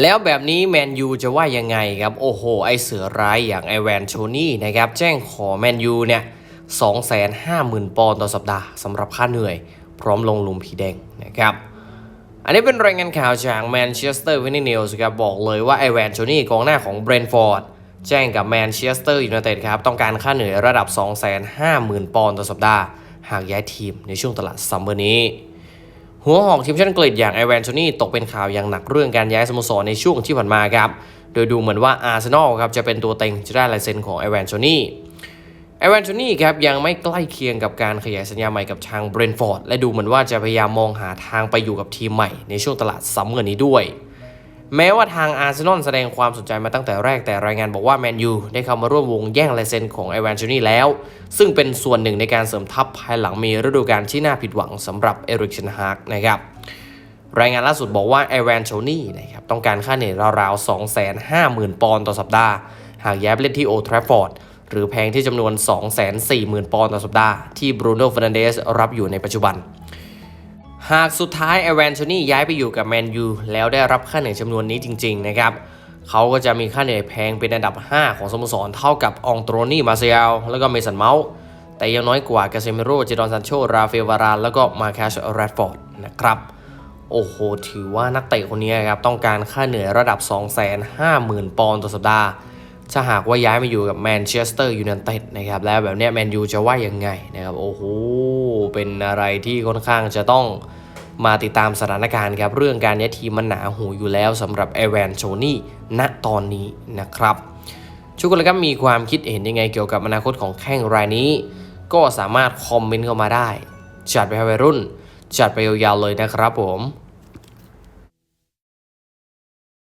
แล้วแบบนี้แมนยูจะว่ายังไงครับ โอ้โห ไอเสือร้ายอย่างไอแวนโชนี่นะครับ แจ้งขอแมนยูเนี่ย250,000 ปอนด์ต่อสัปดาห์สำหรับค่าเหนื่อย พร้อมลงลุมผีแดงนะครับ อันนี้เป็นรายงานข่าวจากแมนเชสเตอร์วินนิวส์ครับ บอกเลยว่าไอแวนโชนี่กองหน้าของเบรนท์ฟอร์ดแจ้งกับแมนเชสเตอร์ยูไนเต็ดครับ ต้องการค่าเหนื่อยระดับ 250,000 ปอนด์ต่อสัปดาห์ หากย้ายทีมในช่วงตลาดซัมเมอร์นี้ หัวหอกทีมชาติอังกฤษอย่างไอแวนโทนี่ตกเป็นข่าวอย่างหนักเรื่องการย้ายสโมสรในช่วงที่ผ่านมาครับ โดยดูเหมือนว่าอาร์เซนอลครับจะเป็นตัวเต็งจะได้ลายเซ็นของไอแวนโทนี่ไอแวนโทนี่ครับยังไม่ใกล้เคียงกับการขยายสัญญาใหม่กับทางเบรนฟอร์ดและดูเหมือนว่าจะพยายามมองหาทางไปอยู่กับทีมใหม่ในช่วงตลาดซัมเมอร์นี้ด้วย แม้ว่าทางอาร์เซนอลแสดงความสนใจมาตั้งแต่แรกแต่รายงานบอกว่าแมนยูได้เข้ามาร่วมวงแย่งลายเซ็นของไอแวนโชนี่แล้ว ซึ่งเป็นส่วนหนึ่งในการเสริมทัพภายหลังมีฤดูกาลที่น่าผิดหวังสำหรับเอริกเชนฮากนะครับรายงานล่าสุดบอกว่าไอแวนโชนี่นะครับต้องการค่าเหนื่อยราวๆ 250,000 ปอนด์ต่อสัปดาห์ หากย้ายไปเล่นที่โอทราฟอร์ดหรือแพงที่จำนวน 240,000 ปอนด์ต่อสัปดาห์ที่บรูโน่ฟรนเดสรับอยู่ในปัจจุบัน หากสุดท้ายไอแวนโชนี่ย้ายไปอยู่กับแมนยูแล้วได้รับค่าเหนื่อยจำนวนนี้จริง ๆ นะครับ เขาก็จะมีค่าเหนื่อยแพงเป็นอันดับ 5 ของสโมสรเท่ากับองโตรนี่มาเซียลแล้วก็เมสันเมาส์แต่ยังน้อยกว่ากาเซมิโร่เจดอนซันโชราเฟลวารานแล้วก็มาคัสแรดฟอร์ดนะครับโอ้โห ถือว่านักเตะคนนี้ครับ ต้องการค่าเหนื่อยระดับ 250,000 ปอนด์ต่อสัปดาห์ ถ้าหากว่าย้ายมาอยู่กับแมนเชสเตอร์ยูไนเต็ดนะครับแล้วแบบนี้แมนยูจะว่ายังไงนะครับโอ้โหเป็นอะไรที่ค่อนข้างจะต้องมาติดตามสถานการณ์ครับเรื่องการย้ายทีมมันหนาหูอยู่แล้วสำหรับเอแวนโชนี่ณตอนนี้นะครับทุกคนเลยครับมีความคิดเห็นยังไงเกี่ยวกับอนาคตของแข้งรายนี้ ก็สามารถคอมเมนต์เข้ามาได้ จัดไปให้วัยรุ่น จัดไปยาวๆเลยนะครับผม